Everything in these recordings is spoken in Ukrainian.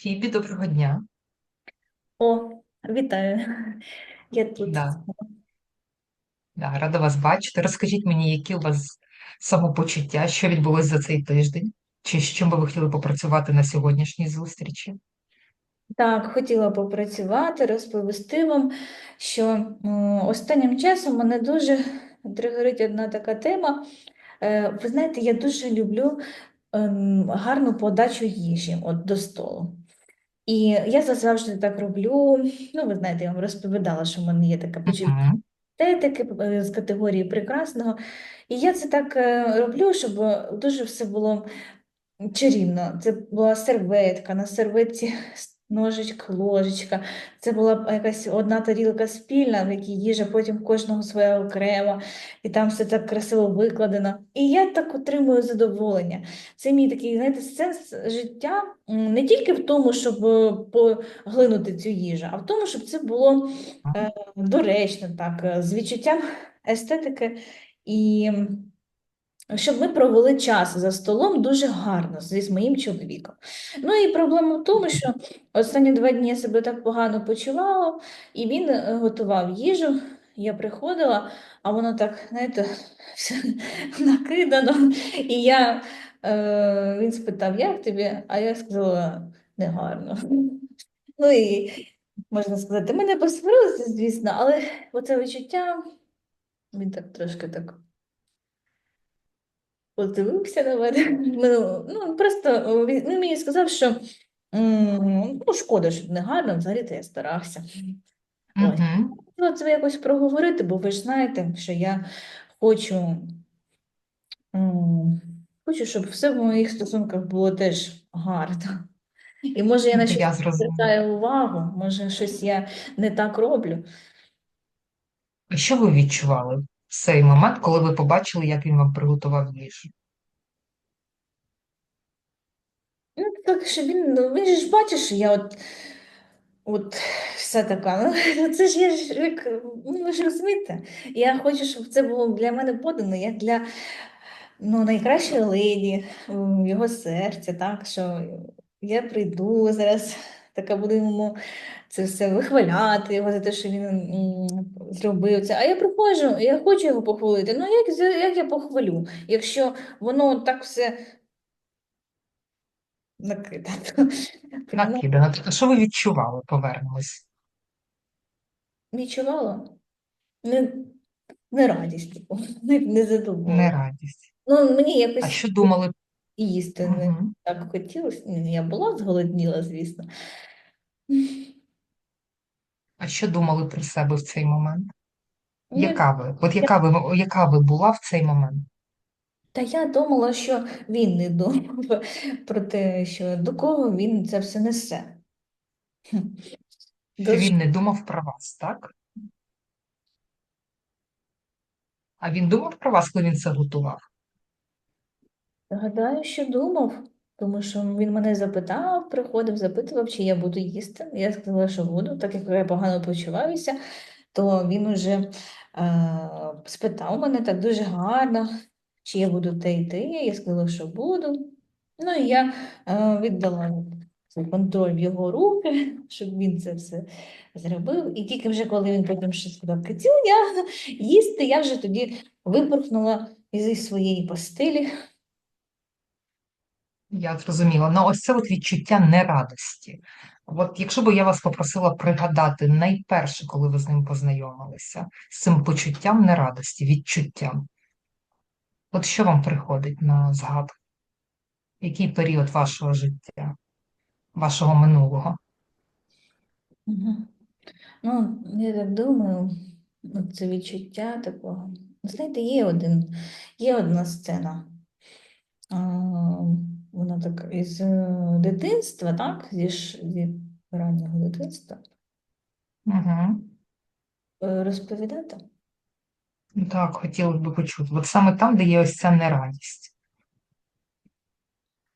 Фібі, доброго дня. О, вітаю. Я тут. Да, да, рада вас бачити. Розкажіть мені, які у вас самопочуття, що відбулося за цей тиждень, чи з чим би ви хотіли попрацювати на сьогоднішній зустрічі? Так, хотіла попрацювати, розповісти вам, що останнім часом мене дуже тригерить одна така тема. Е, Ви знаєте, я дуже люблю ем, гарну подачу їжі от, до столу. І я завжди так роблю. Ну, ви знаєте, я вам розповідала, що в мене є така почуття естетики е, з категорії прекрасного. І я це так е, роблю, щоб дуже все було чарівно. Це була серветка, на серветці ножичка, ложечка. Це була якась одна тарілка спільна, в якій їжа потім кожного своя окрема, і там все так красиво викладено. І я так отримую задоволення. Це мій такий, знаєте, сенс життя не тільки в тому, щоб е, поглинути цю їжу, а в тому, щоб це було е, доречно, так, е, з відчуттям естетики. І щоб ми провели час за столом дуже гарно зі моїм чоловіком. Ну і проблема в тому, що останні два дні я себе так погано почувала, і він е, готував їжу. Я приходила, а воно так, знаєте, все накидано. І я, е, він спитав, як тобі? А я сказала, негарно. Ну і можна сказати, ми не посварилися, звісно, але оце відчуття, він так трошки так подивився на мене. Ну, ну просто він він мені сказав, що ну, шкода, що не гарно, взагалі-то я старався. Ось. Хотіла це якось проговорити, бо ви ж знаєте, що я хочу, хочу, щоб все в моїх стосунках було теж гарно. І може я на щось звертаю увагу, може щось я не так роблю. Що ви відчували в цей момент, коли ви побачили, як він вам приготував їжу? Ну, так що він, ну, він ж бачиш, що я от, от вся така. Ну, це ж я ж як, ну, ж розумієте, я хочу, щоб це було для мене подано, як для ну, найкращої леді його серця, так, що я прийду зараз, така буду йому це все вихваляти його за те, що він зробив це. А я приходжу, я хочу його похвалити. Ну, як, як я похвалю, якщо воно так все накидано. Накидано. Тобто, що ви відчували? Повернемось. Відчувала не, не радість, типу, не, не задоволення. Нерадість. Ну, мені А якось що думали? їсти не Мгм. так хотілося. Я була зголодніла, звісно. А що думали про себе в цей момент? Ну, Яка ви? От яка ви, яка ви була в цей момент? Та я думала, що він не думав про те, що до кого він це все несе. Що він не думав про вас, так? А він думав про вас, коли він це готував? Гадаю, що думав, тому що він мене запитав, приходив, запитував, чи я буду їсти. Я сказала, що буду, так як я погано почуваюся, то він уже е, спитав мене так дуже гарно, чи я буду те йти. Я сказала, що буду. Ну і я е, віддала контроль в його руки, щоб він це все зробив. І тільки вже коли він потім ще сказав, Катюня, їсти, я вже тоді випорхнула зі своєї постелі. Я зрозуміла. Ну, ось це от відчуття нерадості. От якщо б я вас попросила пригадати найперше, коли ви з ним познайомилися, з цим почуттям нерадості, відчуттям, от що вам приходить на згадку? Який період вашого життя, вашого минулого? Ну, я так думаю, це відчуття такого. Ну, Знаєте, є один, є одна сцена. А, вона так із е, дитинства, так? Зі, зі раннього дитинства. Угу. Розповідати? Так, хотілося б почути. От саме там, де є ось ця нерадість.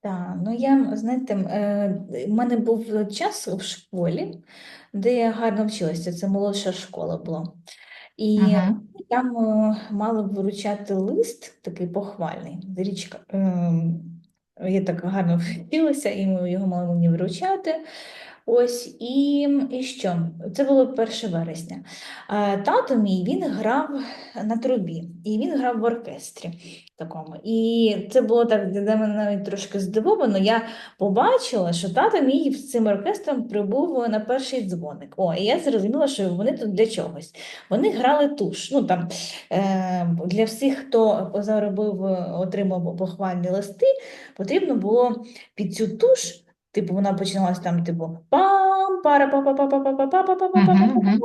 Так, ну я, знаєте, е, в мене був час в школі, де я гарно вчилася. Це молодша школа була. І Угу. там е, мали вручати лист такий похвальний, річка, ем, я так гарно вчилася, і ми його мали мені вручати. Ось і, і що? Це було 1 вересня. Тато мій він грав на трубі, і він грав в оркестрі такому. І це було так для мене навіть трошки здивовано. Я побачила, що тато мій з цим оркестром прибув на перший дзвоник. О, і я зрозуміла, що вони тут для чогось. Вони грали туш. Ну там е, для всіх, хто заробив, отримав похвальні листи, потрібно було під цю туш. Типу, вона починалась там, типу, пам пара па па па па па па па па па па па Мгм, мгм.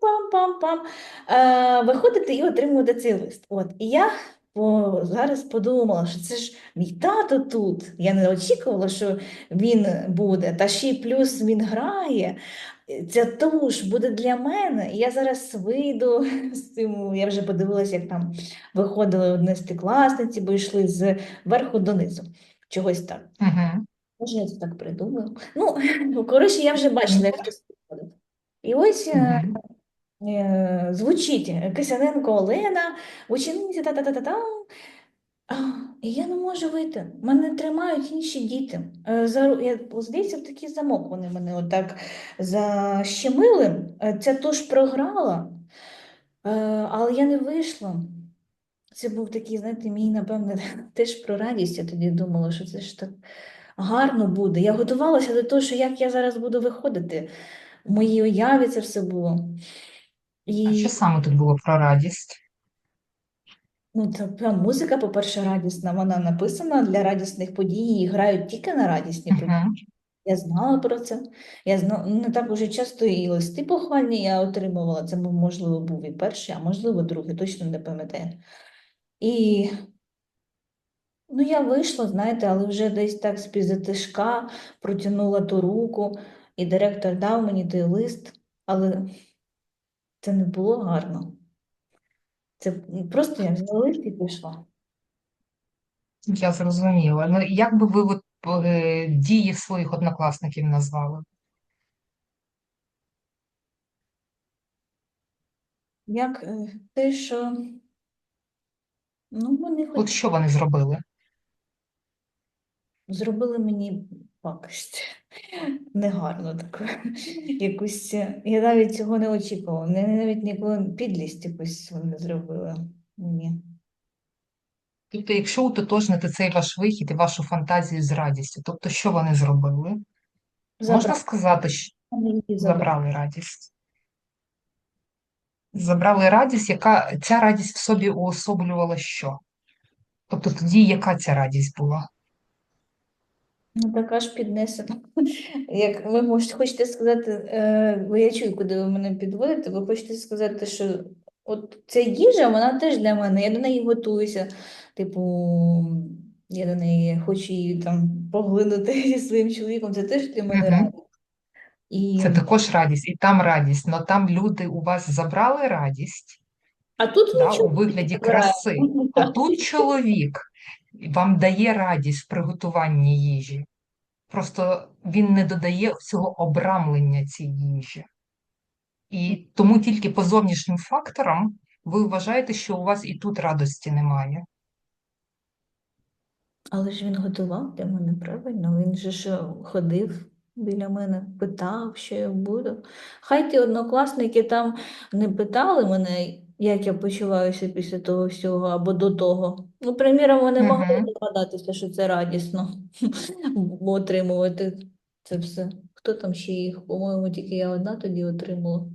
пам пам пам е, виходити і отримувати цей лист. От і я по, зараз подумала, що це ж мій тато тут. Я не очікувала, що він буде. Та ще й плюс він грає. Ця туш буде для мене. І я зараз вийду з цим. Я вже подивилася, як там виходили одинадцятикласниці, бо йшли з верху донизу. Чогось так. Мгм. Може, я це так придумаю. Ну, коротше, я вже бачила, як хтось приходить. І ось е, е, звучить Кисяненко Олена, учениця та-та-та-та-та. І я не можу вийти. Мене тримають інші діти. Е, За, ру- я, здається, в такий замок вони мене отак защемили. Е, Ця туш програла, е, але я не вийшла. Це був такий, знаєте, мій, напевне, теж про радість. Я тоді думала, що це ж так гарно буде. Я готувалася до того, що як я зараз буду виходити. В моїй уяві це все було. А що саме тут було про радість? ну, та прям музика, по-перше, радісна. Вона написана для радісних подій, її грають тільки на радісні події. Я знала про це. Я зна... не так уже часто і листи похвальні я отримувала. Це, можливо, був і перший, а можливо, другий, точно не пам'ятаю. І ну, я вийшла, знаєте, але вже десь так з-під тишка протягнула ту руку, і директор дав мені той лист, але це не було гарно. Це просто я взяла лист і пішла. Я зрозуміла. Ну, як би ви от, е, дії своїх однокласників назвали? Як е, те, що ну, вони От хоч що вони зробили? Зробили мені пакость. Негарно таку. Якусь, я навіть цього не очікувала. Не, навіть ніколи підлість якусь вони зробили мені. Тобто, якщо утотожнити цей ваш вихід і вашу фантазію з радістю, тобто що вони зробили? Можна сказати, що забрали. забрали радість? Забрали радість, яка ця радість в собі уособлювала що? Тобто тоді яка ця радість була? Ну, така ж піднесена. Як ви можете, хочете сказати, е, бо я чую, куди ви мене підводите, ви хочете сказати, що от ця їжа, вона теж для мене, я до неї готуюся. Типу, я до неї хочу її там поглинути зі своїм чоловіком, це теж для мене радість. І... Це також радість, і там радість, але там люди у вас забрали радість, А тут да, у вигляді краси, а тут чоловік вам дає радість в приготуванні їжі. Просто він не додає цього обрамлення цій їжі. І тому тільки по зовнішнім факторам ви вважаєте, що у вас і тут радості немає. Але ж він готував для мене правильно. Він же ж ходив біля мене, питав, що я буду. Хай ті однокласники там не питали мене, як я почуваюся після того всього або до того. Ну, приміром, вони могли Мгм. догадатися, що це радісно отримувати це все. Хто там ще їх? По-моєму, тільки я одна тоді отримала.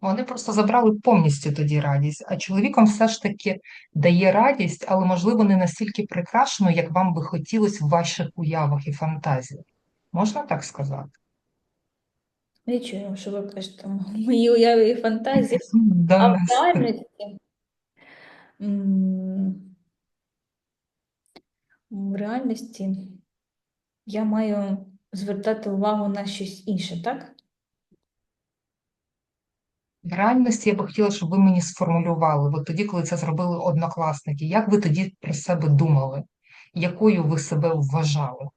Вони просто забрали повністю тоді радість, а чоловіком все ж таки дає радість, але, можливо, не настільки прикрашено, як вам би хотілося в ваших уявах і фантазіях. Можна так сказати? Я чую, що ви кажете, мої уяви і фантазії. До А в реальності, в реальності я маю звертати увагу на щось інше, так? В реальності я би хотіла, щоб ви мені сформулювали, от тоді, коли це зробили однокласники, як ви тоді про себе думали? Якою ви себе вважали?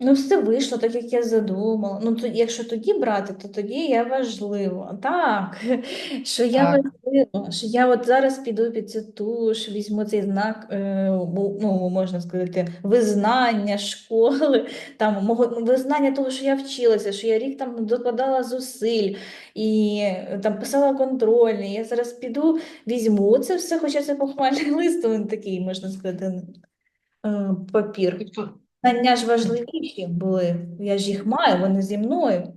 Ну, все вийшло так, як я задумала. Ну, то, якщо тоді брати, то тоді я важлива. Так, що я Так, важлива, що я от зараз піду під цю туш, візьму цей знак, е, бу- ну, можна сказати, визнання школи, там, мого, визнання того, що я вчилася, що я рік там докладала зусиль і е, там писала контрольний. Я зараз піду, візьму це все, хоча це похвальний лист, він такий, можна сказати, е, папір. тобто, Знання ж важливіші були. Я ж їх маю, вони зі мною.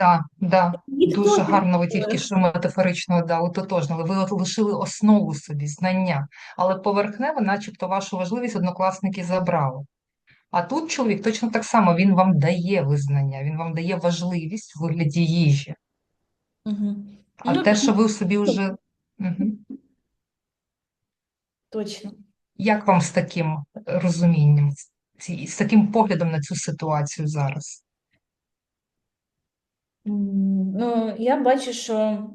да, да, Ніхто дуже не гарно ви тільки що метафорично да, утотожнили. Ви от лишили основу собі, знання, але поверхнево, начебто, вашу важливість однокласники забрали. А тут чоловік точно так само, він вам дає визнання, він вам дає важливість в вигляді їжі. Мгм. А Ну, те, що ви собі вже. Мгм. точно. Як вам з таким розумінням, з таким поглядом на цю ситуацію зараз? Ну, я бачу, що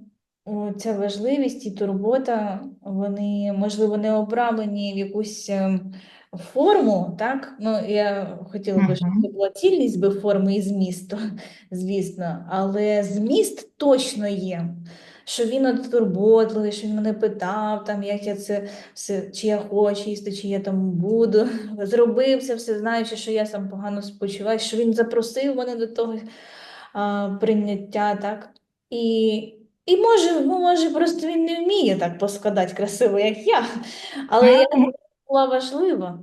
ця важливість і турбота, вони, можливо, не обрамлені в якусь ем, форму, так? Ну, я хотіла би, щоб це була цільність би форми і змісту, звісно, але зміст точно є. Що він от турботливий, що він мене питав, там, як я це все, чи я хочу їсти, чи я там буду. Зробив це все, знаючи, що я сам погано спочиваю, що він запросив мене до того а, прийняття, так? І, і може, ну, може, просто він не вміє так поскладати красиво, як я, але я була важлива.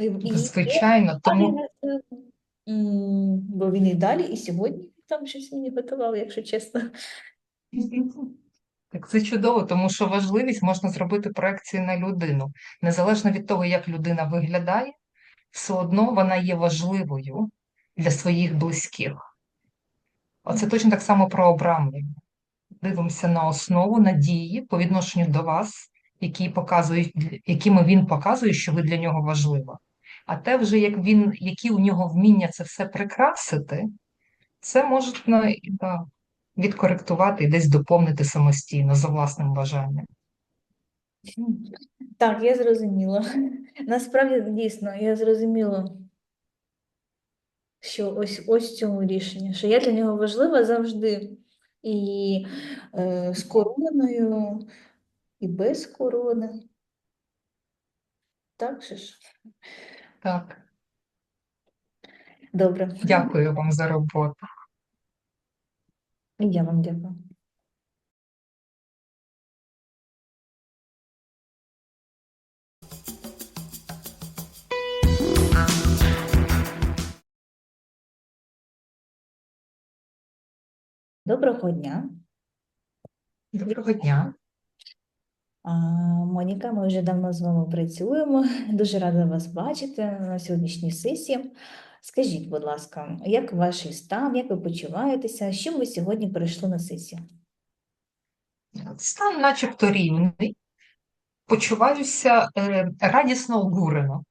І, Звичайно, тому. Бо він і далі, і сьогодні там щось мені готував, якщо чесно. так це чудово, тому що важливість можна зробити проекцію на людину. Незалежно від того, як людина виглядає, все одно вона є важливою для своїх близьких. Оце точно так само про обрамлення. Дивимося на основу надії по відношенню до вас, які показують, якими він показує, що ви для нього важлива. А те вже, як він, які у нього вміння це все прикрасити, це можна да, відкоректувати і десь доповнити самостійно за власним бажанням. Так, я зрозуміла. Насправді, дійсно, я зрозуміла, що ось ось цьому рішенні, що я для нього важлива завжди. І е, з короною, і без корони. Так же ж? Так, Добре. дякую вам за роботу. І я вам дякую. Доброго дня. Доброго дня. Моніка, ми вже давно з вами працюємо. Дуже рада вас бачити на сьогоднішній сесії. Скажіть, будь ласка, як ваш стан, як ви почуваєтеся? З чим ви сьогодні прийшли на сесію? Стан начебто рівний. Почуваюся е, радісно обурено.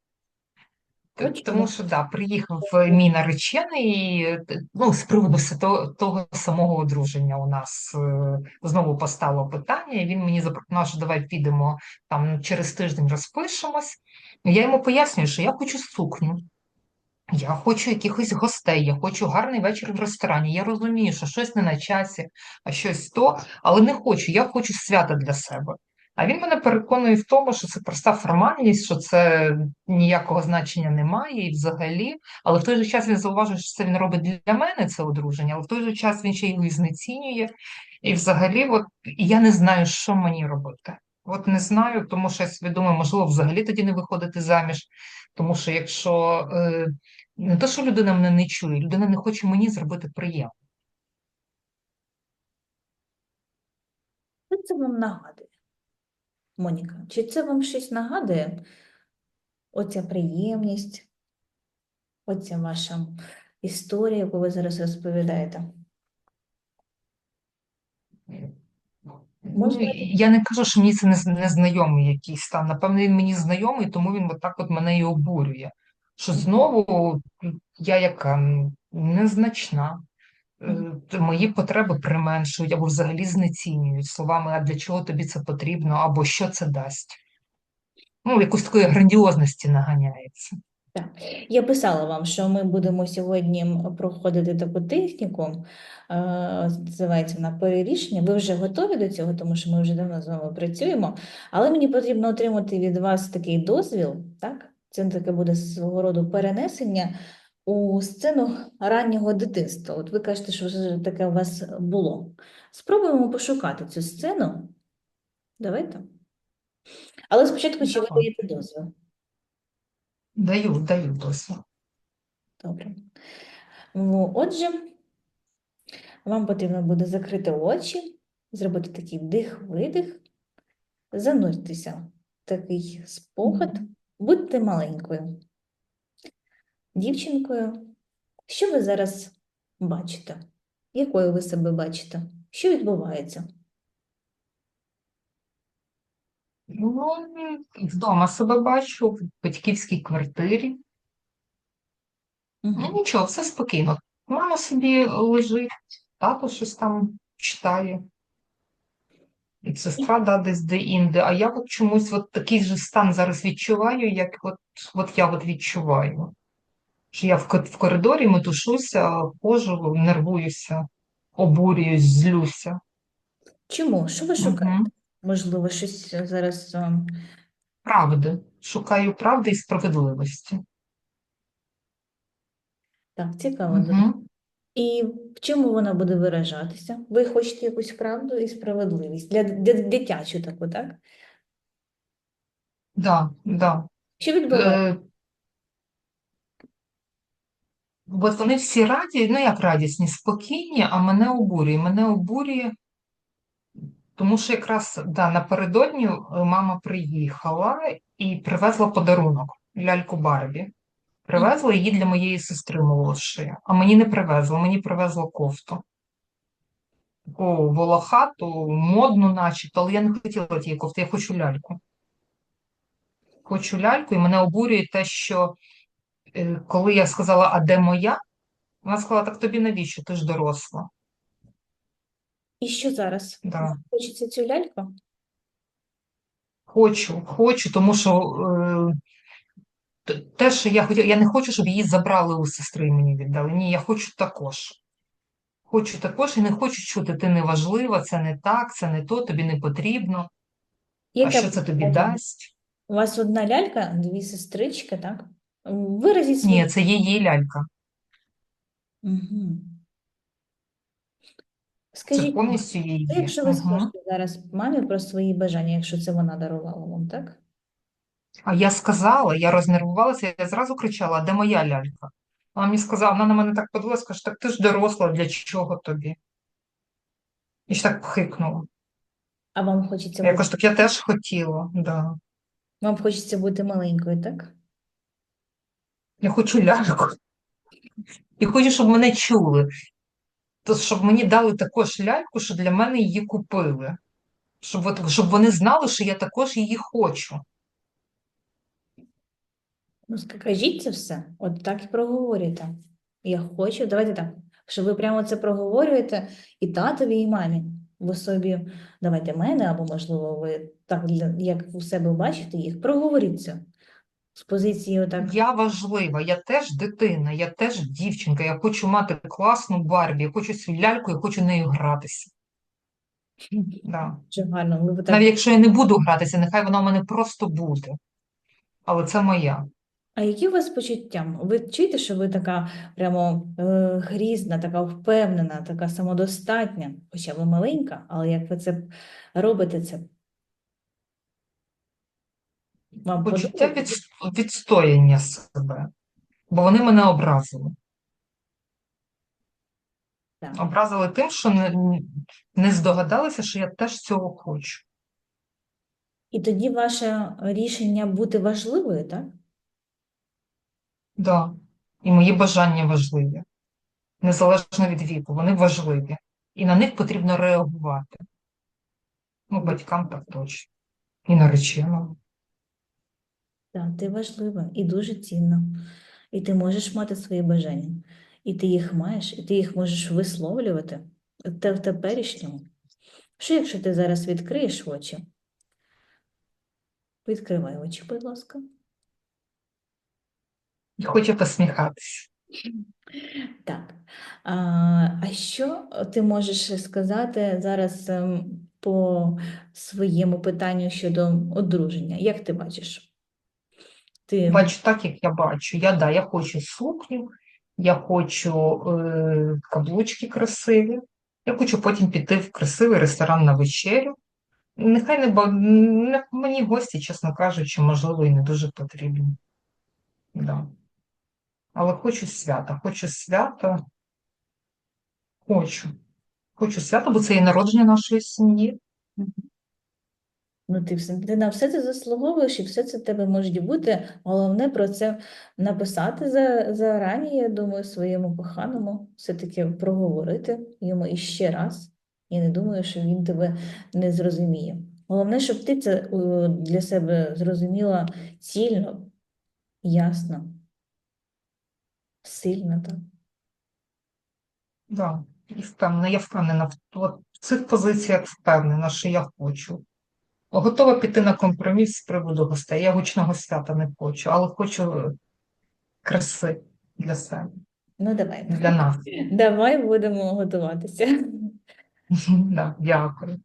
Т- От Тому що да, приїхав мій наречений, е, ну, з приводу того, того самого одруження у нас е, знову постало питання, і він мені запропонував, що давай підемо там через тиждень розпишемось. Я йому пояснюю, що я хочу сукню, я хочу якихось гостей, я хочу гарний вечір в ресторані. Я розумію, що щось не на часі, а щось то, але не хочу. Я хочу свята для себе. А він мене переконує в тому, що це проста формальність, що це ніякого значення не має і взагалі. Але в той же час він зауважує, що це він робить для мене це одруження, але в той же час він ще його і знецінює. І взагалі, от я не знаю, що мені робити. От не знаю, тому що я думаю, можливо, взагалі тоді не виходити заміж. Тому що якщо е, не те, що людина мене не чує, людина не хоче мені зробити приємно. Це вам нагадує, Моніка? Чи це вам щось нагадує? Оця приємність, оця ваша історія, яку ви зараз розповідаєте? Ну, Можливо, я не кажу, що мені це не, з- незнайомий якийсь стан. Напевно, він мені знайомий, тому він отак от мене і обурює. Що знову я яка незначна, мої потреби применшують або взагалі знецінюють словами, а для чого тобі це потрібно, або що це дасть. Ну, якусь такої грандіозності наганяється. Так, я писала вам, що ми будемо сьогодні проходити таку техніку, е, називається вона перерішення. Ви вже готові до цього, тому що ми вже давно з вами працюємо, але мені потрібно отримати від вас такий дозвіл, так? Це таке буде свого роду перенесення у сцену раннього дитинства. От ви кажете, що вже таке у вас було. Спробуємо пошукати цю сцену. Давайте. Але спочатку, чи ви даєте дозвіл? Даю, даю досвід. Добре. Ну, Отже, вам потрібно буде закрити очі, зробити такий вдих-видих, зануритися в такий спогад, будьте маленькою. Дівчинкою, що ви зараз бачите? Якою ви себе бачите? Що відбувається? Ну, вдома себе бачу, в батьківській квартирі. Ну, нічого, все спокійно. Мама собі лежить, тато щось там читає. І сестра да, десь де-інде. А я от чомусь от такий же стан зараз відчуваю, як от, от я от відчуваю. Що я в, коридорі метушуся, хожу, нервуюся, обурююсь, злюся. Чому? Що ви шукаєте? Мгм. Можливо, щось зараз. ем, Правди. Шукаю правди і справедливості. Так, цікаво. Угу. І в чому вона буде виражатися? Ви хочете якусь правду і справедливість для, для дитячу таку, так? Да, да. Що відбувається? Е, От вони всі раді, ну як радісні, спокійні, а мене обурює. Мене обурює, тому що якраз да, напередодні е, мама приїхала і привезла подарунок ляльку Барбі. Привезла її для моєї сестри молодшої, а мені не привезла, мені привезла кофту. Таку волохату, модну, начебто, але я не хотіла тієї кофти, я хочу ляльку. Хочу ляльку, і мене обурює те, що коли я сказала, а де моя? Вона сказала, так тобі навіщо? Ти ж доросла. І що зараз? Да. Хочеться цю ляльку? Хочу, хочу, тому що е, те, що я хотіла, я не хочу, щоб її забрали у сестри і мені віддали. Ні, я хочу також. Хочу також і не хочу чути, ти не важлива, це не так, це не то, тобі не потрібно. А що це тобі дасть? У вас одна лялька, дві сестрички, так? Виразіть свій. Ні, це її лялька. Угу. Це Скажіть, повністю її. а якщо ви Мгм. скажете зараз мамі про свої бажання, якщо це вона дарувала вам, так? А я сказала, я рознервувалася, я зразу кричала, а де моя лялька? Вона мені сказала, вона на мене так подивилась, каже, так ти ж доросла, для чого тобі? І ж так хикнула. А вам хочеться Я бути, кажу, так я теж хотіла, да. вам хочеться бути маленькою, так? Я хочу ляльку. І хочу, щоб мене чули. То, щоб мені дали також ляльку, що для мене її купили. Щоб, от, щоб вони знали, що я також її хочу. Ну, скажіть це все, от так і проговорюйте. Я хочу, давайте так, що ви прямо це проговорюєте і татові, і мамі. Ви собі давайте мене, або, можливо, ви так, як у себе бачите їх, проговоріть. З позиції отак. Я важлива, я теж дитина, я теж дівчинка, я хочу мати класну Барбі, я хочу цю ляльку, я хочу нею гратися. Да. Дуже гарно. Так... Навіть якщо я не буду гратися, нехай вона у мене просто буде. Але це моя. А які у вас почуття? Ви чуєте, що ви така прямо е, грізна, така впевнена, така самодостатня, хоча ви маленька, але як ви це робите, це вам Почуття від, відстояння себе, бо вони мене образили. Так. Образили тим, що не, не здогадалися, що я теж цього хочу. І тоді ваше рішення бути важливою, так? Да. І мої бажання важливі, незалежно від віку, вони важливі. І на них потрібно реагувати. Ну, батькам так точно. І нареченому. Так, ти важлива і дуже цінна. І ти можеш мати свої бажання. І ти їх маєш, і ти їх можеш висловлювати те в теперішньому. Що якщо ти зараз відкриєш очі? Відкривай очі, будь ласка. і хоче посміхатися. Так. А, а що ти можеш сказати зараз ем, по своєму питанню щодо одруження? Як ти бачиш? Ти Бачу так, як я бачу. Я, да, я хочу сукню, я хочу е, каблучки красиві, я хочу потім піти в красивий ресторан на вечерю. Нехай не, ба- не мені гості, чесно кажучи, можливо, і не дуже потрібні. Да. Але хочу свята, хочу свята, хочу. Хочу свята, бо це і народження нашої сім'ї. Ну, ти, ти на все це заслуговуєш, і все це в тебе може бути. Головне про це написати за, зарані, я думаю, своєму коханому, все-таки проговорити йому іще раз. Я не думаю, що він тебе не зрозуміє. Головне, щоб ти це для себе зрозуміла цільно, ясно, сильно так. Да. І впевнена, я впевнена в цих позиціях впевнена, що я хочу. Готова піти на компроміс з приводу гостей. Я гучного свята не хочу, але хочу краси для себе, Ну, давай. для нас. Давай будемо готуватися. Да, дякую.